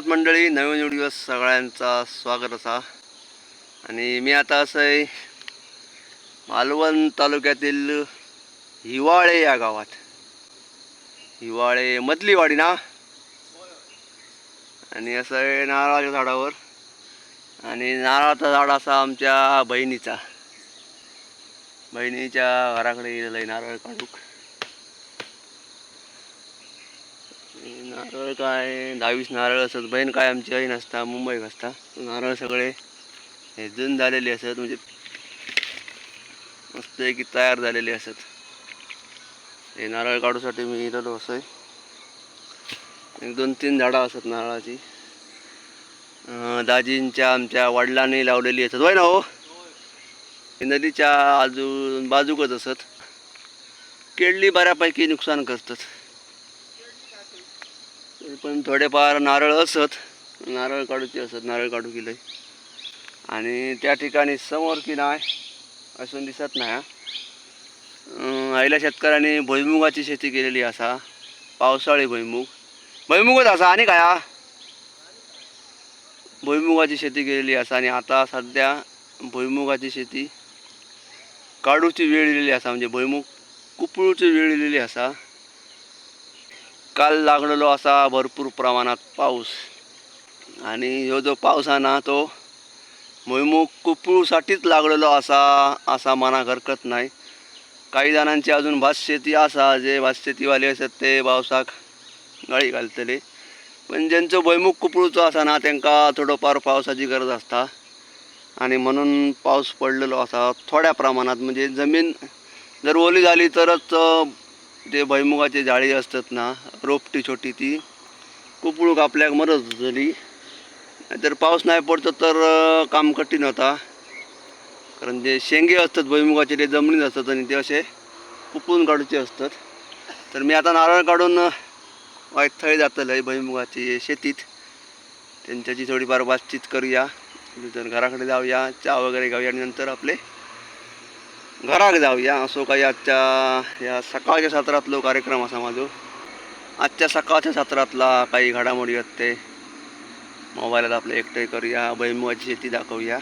सुप्रभात मंडळी नवीन व्हिडिओ सगळ्यांचा स्वागत असा आणि मी आता असं आहे मालवण तालुक्यातील हिवाळे या गावात. हिवाळे मधलीवाडी ना? आणि असं आहे नारळाच्या झाडावर. आणि नारळाचा झाड असा आमच्या बहिणीचा. बहिणीच्या घराकडे गेलेलं आहे नारळ काढूक नारळ काय दहावीस नारळ असत बहीण काय आमची आई नसता मुंबईत असता नारळ सगळे हे जून झालेले असत म्हणजे मस्त की तयार झालेले असत. हे नारळ काढूसाठी मी गेलेलो असं एक दोन तीन झाडं असत नारळाची. दाजींच्या आमच्या वडिलांनी लावलेली असत. होय ना हो? हे नदीच्या आजू बाजूकच असत. केळली बऱ्यापैकी नुकसान करतात. पण थोडेफार नारळ असत. नारळ काढूचे असत नारळ काढू गेले आणि त्या ठिकाणी समोर की नाही असून दिसत नाही आईला शेतकऱ्यांनी भुईमुगाची शेती केलेली असा. पावसाळी भुईमुग. भुईमुगच असा आणि काय भुईमुगाची शेती केलेली असा आणि आता सध्या भुईमुगाची शेती काढूची वेळ दिलेली असा. म्हणजे भुईमुग कुपळूची वेळ दिलेली असा. काल लागलेलो असा भरपूर प्रमाणात पाऊस. आणि ह्यो जो पाऊस आहे ना तो भुईमुग कुपळूसाठीच लागलेलो असा असा मना हरकत नाही. काही जणांची अजून भात शेती असा जे भातशेतीवाले असतात ते पावसाक गाळी घालतले. पण ज्यांचं भुईमुग कुपळूचो असा ना त्यांका थोडंफार पावसाची गरज असता. आणि म्हणून पाऊस पडलेलो असा थोड्या प्रमाणात. म्हणजे जमीन जर ओली झाली तरच ते भैमुगाचे जाळी असतात ना रोपटी छोटी ती कुपळूक आपल्याक मरत झाली. जर पाऊस नाही पडतो तर काम कठीण होता. कारण जे शेंगे असतात भुईमुगाचे ते जमिनीत असतात आणि ते असे कुपळून काढूचे असतात. तर मी आता नारळ काढून वायथळी जातलं आहे भुईमुगाची शेतीत. त्यांच्याची थोडीफार बातचीत करूया. नंतर घराकडे जाऊया चहा वगैरे घेऊया आणि नंतर आपले घराक जाऊया. असो काही आजच्या या सकाळच्या सत्रातलो कार्यक्रम असा माझो. आजच्या सकाळच्या सत्रातला काही घडामोडी आहेत ते मोबाईलात आपलं एकटे करूया भैमुगाची शेती दाखवूया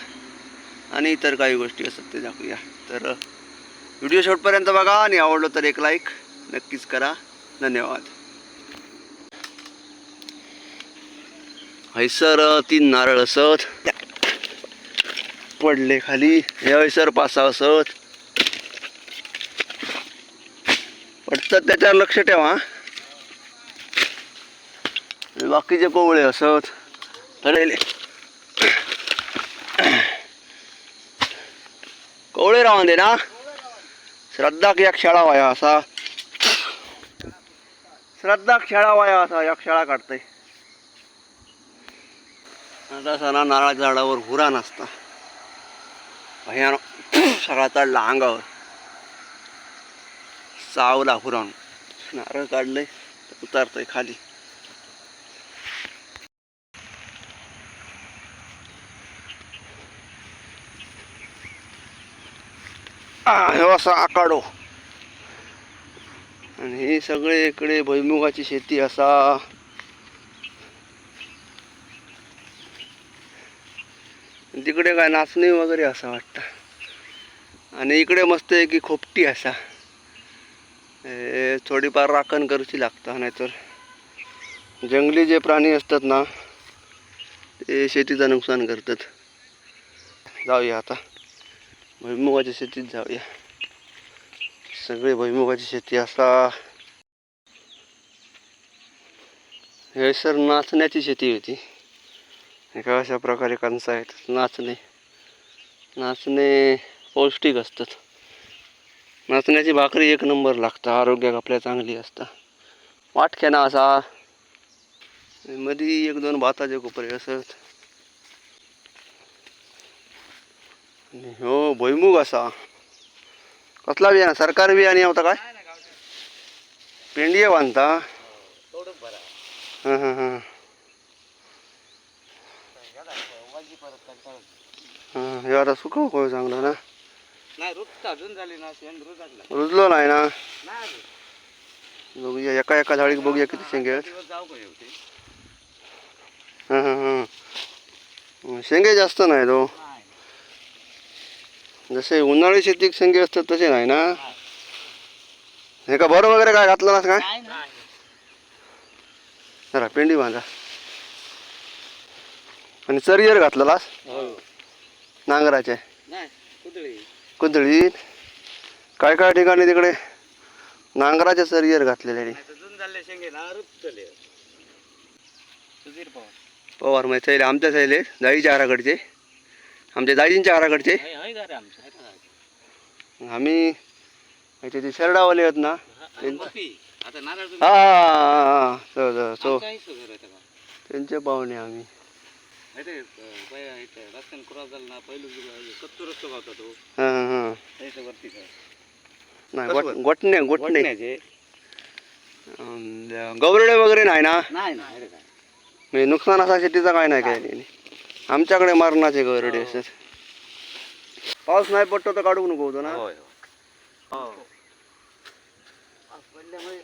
आणि इतर काही गोष्टी असतात ते दाखवूया. तर व्हिडिओ शेवटपर्यंत बघा आणि आवडलं तर एक लाईक नक्कीच करा. धन्यवाद. हैसर तीन नारळ असत. पडले खाली. हे हैसर पासा असत. तर त्याच्यावर लक्ष ठेवा बाकीचे कोवळे असत. तळेले कोवळे राहून दे ना. श्रद्धा या वाया असा. श्रद्धा खेळावाया असा या खेळा काढते. आता सणा नारळाच्या झाडावर हुरा नसता. भयानक सगळा चढला अंगावर चावला हुरान नारळ काढलंय उतारतंय खाली. असा आकाडो आणि हे सगळे इकडे भुईमुगाची शेती असा. तिकडे काय नाचणी वगैरे असं वाटतं. आणि इकडे मस्त आहे की खोपटी असा. थोडीफार राखण करूची लागतं नाहीतर जंगली जे प्राणी असतात ना ते शेतीचं नुकसान करतात. जाऊया आता. भुईमुगाच्या शेतीत जाऊया. सगळे भुईमुगाची शेती असा. हे सर नाचण्याची शेती होती. एका अशा प्रकारे कणसं आहेत? नाचणे. नाचणे पौष्टिक असतात. नाचण्याची भाकरी एक नंबर लागतं. आरोग्याक आपल्या चांगली असता. वाटख्याना असा. मधी एक दोन भाताचे कोपरे असत. हो भुईमुग असा. कसला बियाणा? सरकार बियाणे होता काय? पेंडिये बांधता. हां हां हां. हां हे आता सुकव हो चांगलं ना? नाही रुच अजून झाली ना शेण रुच लागला रुजलो नाही ना. नाही अजून. बघूया एका एका झाडीक बघूया किती शेंगे आहेत. दिवस जाऊ का येऊ ते हां हां. हां शेंगे जास्त नाही तो. जसे उन्हाळी शेतीत शेंगे असतात तसे नाही ना. हे का बरं वगैरे काय घातलं नास काय? काय नाही. जरा पेंडी बांधा. आणि चरियर घातलेलास हो. नांगराचे. नाही कुदळी कुदळीत काय काय ठिकाणी तिकडे नांगराचे सरियर घातलेले पवार मग सैले आमच्या सैले जाईच्या आराकडचे आमच्या दाजींच्या आराकडचे? आम्ही इथे ते शरडावाले आहेत ना हा, हा हा, हा हा सो? त्यांचे पाहुणे आम्ही हाय ते, अं, पै- इथं रस्त्यानं क्रॉस झाला ना पहिलं जो- कच्चू रस्तो होता तो. हां हां हां. त्याच्या वरती काय नाही गोट गोटणे गोटणे? अं, गवरडे वगैरे नाही ना? नाही काय. म्हणजे नुकसान असा शेतीचा काय नाही काय नाही. आमच्याकडे मारणाचे गवरडे असतात. पाऊस नाही पडतो तर काढू नको होतो ना? होय. हो. पडल्यामुळे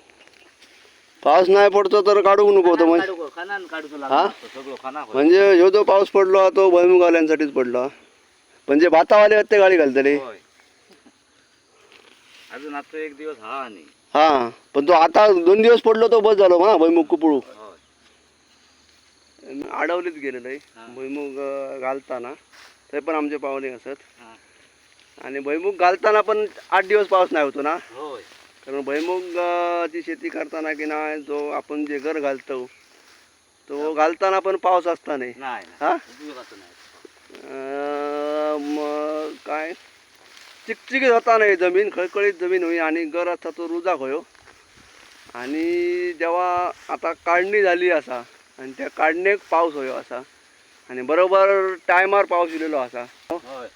पाऊस नाही पडतो तर काढू नको होतो म्हणजे. हा? म्हणजे ह्यो जो पाऊस पडलो तो भुईमुगाल्यांसाठीच पडला पण जे भातावाले ते गाडी घालतले. अजून आता एक दिवस हा आणि. हा पण तो आता दोन दिवस पडलो तो बस झालो हा भुईमुग कुपळू. अडवलीच गेलेलं आहे. भुईमुग घालताना ते पण आमचे पाहुणे असत. आणि भुईमुग घालताना पण आठ दिवस पाऊस नाही होतो ना? कारण भुईमुग अं, ची शेती करताना की नाही जो आपण जे घर घालतो तो घालताना पण पाऊस असता नाही नाही. हा? मग काय? चिकचिकीत होता नाही जमीन खळखळीत जमीन होई आणि घर असता तो रुजाक होयो. आणि जेव्हा आता काढणी झाली असा आणि त्या काढणेक पाऊस होयो असा. आणि बरोबर टायमार पाऊस इलेलो असा. होय.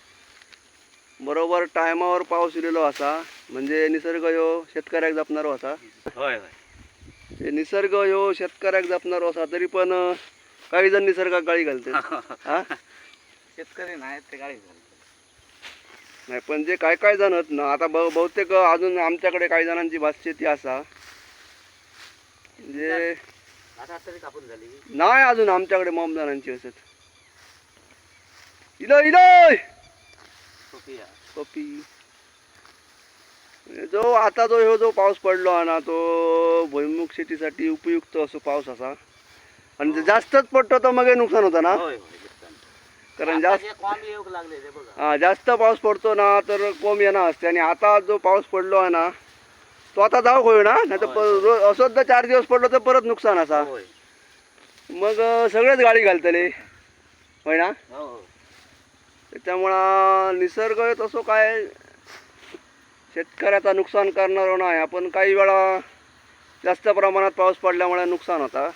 बरोबर टायमावर पाऊस इलेलो असा म्हणजे निसर्ग ह्यो शेतकऱ्याक जपणारो असा होय होय. निसर्ग ह्यो शेतकऱ्याक जपणारो असा तरी पण काही जण निसर्गाक गाळी घालते शेतकरी नाहीत ते गाडी घालतात. नाही पण जे काय काय जण ना आता बहुतेक अजून आमच्याकडे काही जणांची भात शेती असा जे झाली. नाही अजून आमच्याकडे मॉम जणांची असत. इलो इलो कॉपी जो आता जो ह्यो जो पाऊस पडलो हा ना तो भुईमुग शेतीसाठी उपयुक्त असो पाऊस असा. आणि जर जास्तच पडतो तर मग हे नुकसान होतं ना. होय होय. कारण जास्त हा जास्त पाऊस पडतो ना तर कोंब येणार असते. आणि आता जो पाऊस पडलो आहे ना तो आता जाऊ होईल ना. नाही तर असोच जर चार दिवस पडलो तर परत नुकसान असा. होय. मग सगळेच गाडी घालतले. होय ना? हो हो. त्याच्यामुळं निसर्ग तसं काय शेतकऱ्याचा नुकसान करणारो नाही. आपण काही वेळा जास्त प्रमाणात पाऊस पडल्यामुळे नुकसान होता.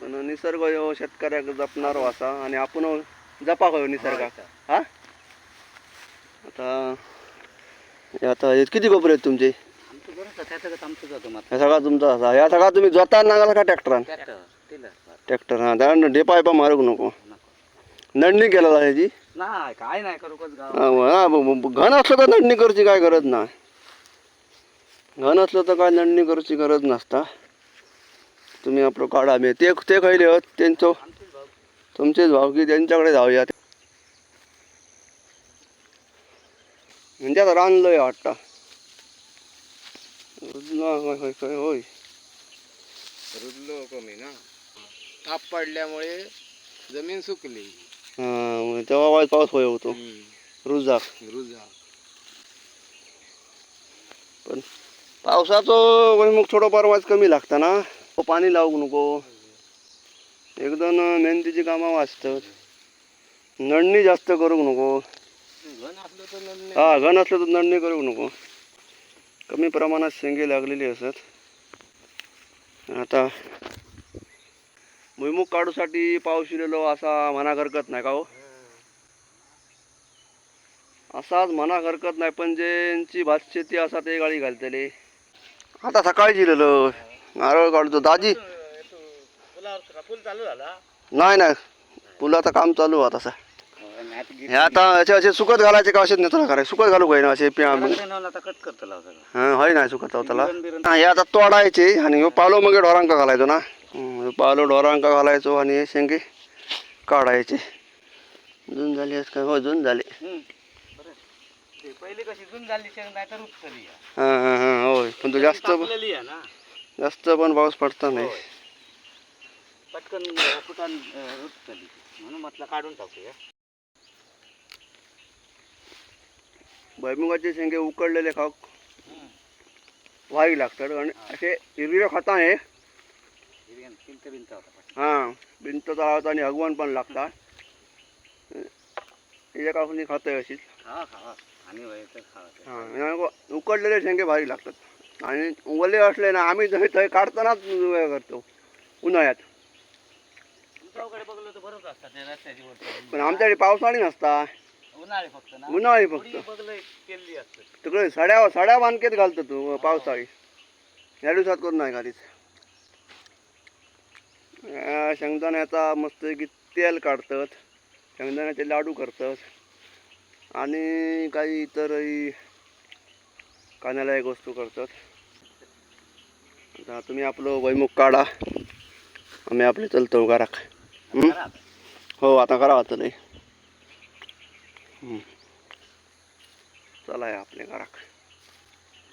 पण निसर्ग ह्यो शेतकऱ्याक जपणारो असा. आणि आपण जपा होयो निसर्गाक हा? आता हे आता हे किती कोपरे आहेत तुमचे? सगळा तुमचा असा. ह्या सगळा तुम्ही जोता नागाला का ट्रॅक्टरान? ट्रॅक्टर ट्रॅक्टर हा. त्या डेपा मारूक नको नको. नडणी केलेला ह्याची नाही काय नाही करू कच गाव घन असलं तर नडणी करूची काय गरज नाही. घन असलं तर काय नडणी करूची गरज नसता. तुम्ही आपलं काढा मी ते ते खयले आहेत त्यांचो. तुमचेच भाव की त्यांच्याकडे जाऊया. म्हणजे आता रानलंय वाटतं. होय रुजलो कमी ना. ताप पडल्यामुळे जमीन सुकली. हा, तेव्हा वाईट पाऊस होय होतो. रुजाक रुजा पण पावसाचं मग थोडंफार वाज कमी लागतं ना. तो पाणी लावू नको. एक दोन मेहनतीची कामं वाचतात. नडणी जास्त करूक नको. घन असलं तर नडणे हा घन असलं तर नडणी करूक नको. कमी प्रमाणात शेंगे लागलेली असत आता भुईमुग काढूसाठी पाऊस इलेलो असा म्हणा हरकत नाही का हो? असाच म्हणा हरकत नाही पण ज्यांची भात शेती असा ते गाडी घालतले. आता सकाळी जिलेलो नारळ काढतो. दाजी? नाही नाही. पुलाचं काम चालू आहे आता नाही हे आता असे असे सुकत घालायचे का असेच नेतो करायचे सुकत घालू काय ना असे हा होय नाही सुकत त्याला हा आता तोडायचे आणि ह्यो पालो मग ढोरांका घालायचो ना. पालो ढोरांका घालायचो आणि हे शेंगे काढायचे. जून झाली काय? हो जून झाले. पहिली कशी जुन झाली आहे. हां हां हां होय. पण तो जास्त आहे जास्त पण पाऊस पडता नाही. पटकन फुटान म्हणून म्हटलं काढून टाकूया. भैमुगाचे शेंगे उकडलेले खाऊ व्हावी लागतात. आणि असे हिरव्या खाता हां भिंत तळावत आणि हगवण पण लागतात. एका कापून खातंय अशीच. हां उकडलेले शेंगे भारी लागतात. आणि ओले असले ना आम्ही जसे थंय काढतानाच करतो उन्हाळ्यात. पण आमच्याकडे पावसाळी नसता. उन्हाळी फक्त. तिकडे सड्या सड्या बांधकेत घालतो तू पावसाळी. या दिवसात करून नाही घालीच शेंगदाण्याचा मस्त की तेल काढतात. शेंगदाण्याचे लाडू करतात. आणि काही इतरही कानाला एक वस्तू करतात. आता तुम्ही आपलं वैमुख काढा. आम्ही आपले चलतो घराक करा हो आता करा वाचत नाही. चला या आपल्या घराक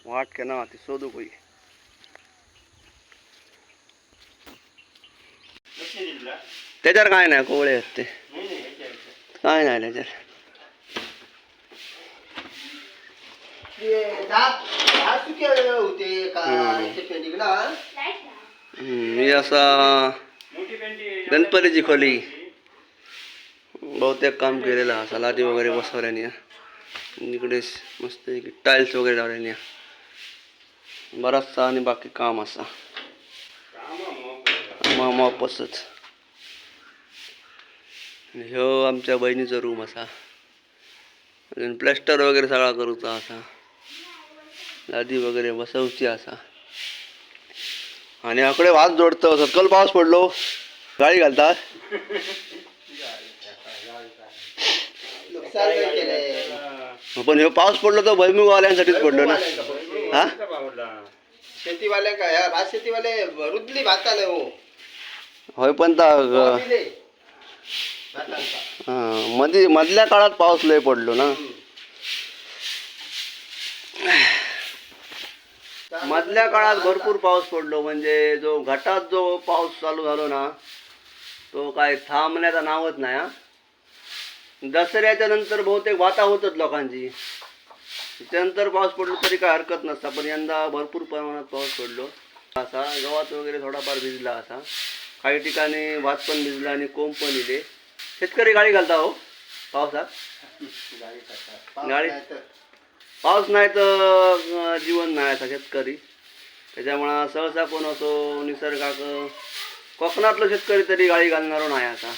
वाट के ना ती शोधू होई त्याच्यावर काय नाही कोवळे आहेत ते काय नाही त्याच्यावर हं, असा गणपतीची खोली बहुतेक काम केलेलं असा लादी वगैरे बसवल्याने इकडे मस्त टाईल्स वगैरे लावल्याने बराचसा आणि बाकी काम असा मामापसच ह्यो आमच्या बहिणीचो रूम असा. अजून प्लॅस्टर वगैरे सगळा करूचा असा. लादी वगैरे बसवची असा. आणि आकडे वाज जोडतो. सकल पाऊस पडलो. गाळी घालतात पण हे पाऊस पडलो तर भैमुगवाल्यांसाठीच पडलो ना. हा? शेतीवाले काय भात शेतीवाले रुदली भाताले हो. होय पण ता भातांचा. हा, मध्ये मधल्या काळात पाऊस लय पडलो ना. मधल्या काळात भरपूर पाऊस पडलो म्हणजे जो घाटात जो पाऊस चालू झालो ना तो काय थांबण्याचं नावच नाही हा. दसऱ्याच्या नंतर बहुतेक वाता होतच लोकांची. त्यानंतर पाऊस पडलो तरी काय हरकत नसता पण यंदा भरपूर प्रमाणात पाऊस पडलो. असा गव्हात वगैरे थोडाफार भिजला असा. काही ठिकाणी भात पण भिजला आणि कोंब पण इले. शेतकरी गाळी घालता हो पावसात गाळी? पाऊस नाही तर जीवन नाही आता शेतकरी. त्याच्यामुळं सहसा कोण असो निसर्गाक कोकणातलं शेतकरी तरी गाळी घालणारो नाही आता.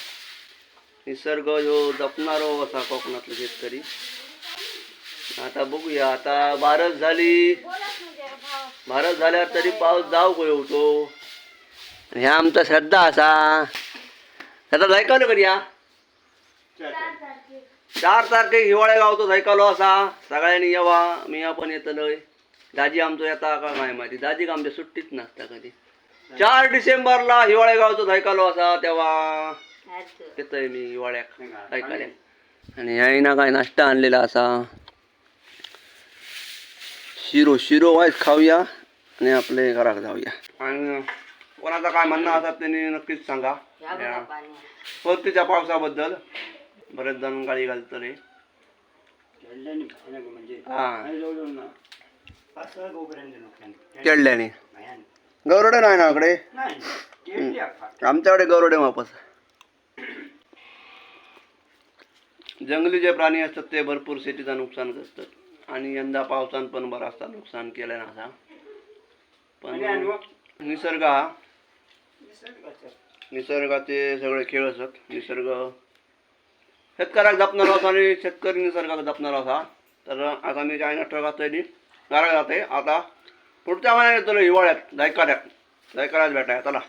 निसर्ग जो जपणारो असा कोकणातलं शेतकरी. आता बघूया आता भारत झाली भारत झाल्यावर तरी पाऊस जाऊ होतो. ह्या आमचा श्रद्धा असा. आता जायकालो करूया चार तारखे. हिवाळे गावतो जायकालो असा. सगळ्यांनी येवा मी आपण येतलोय. दाजी आमचो येता का काय माहिती. दाजी आमच्या सुट्टीच नसता कधी. चार डिसेंबरला हिवाळे गावचो जायकालो असा तेव्हा. येतोय मी हिवाळ्याक ऐकायला आणि आईना काय नाश्ता आणलेला असा. शिरो शिरो वाईज खाऊया आणि आपले घरात जाऊया. आणि कोणाचा काय म्हणणं असतात त्यांनी नक्कीच सांगा. या परतीच्या पावसाबद्दल. बरेच जण गाडी घालतले हा. केळल्याने गौरडे नाही ना इकडे? आमच्याकडे गौरडे वापस. जंगली जे प्राणी असतात ते भरपूर शेतीचं नुकसान करतात. आणि यंदा पावसान पण बराचसा नुकसान केलं ना असा पण निसर्ग हा निसर्गाचे. सगळे खेळ असत निसर्ग. शेतकऱ्याक जपणार असा आणि शेतकरी निसर्गाक जपणार असा तर आता मी चायना ट्रकात गारा जाते. आता पुढच्या महिन्यात येतो हिवाळ्यात जायकाड्यात जायकाड्यात भेटाय चला.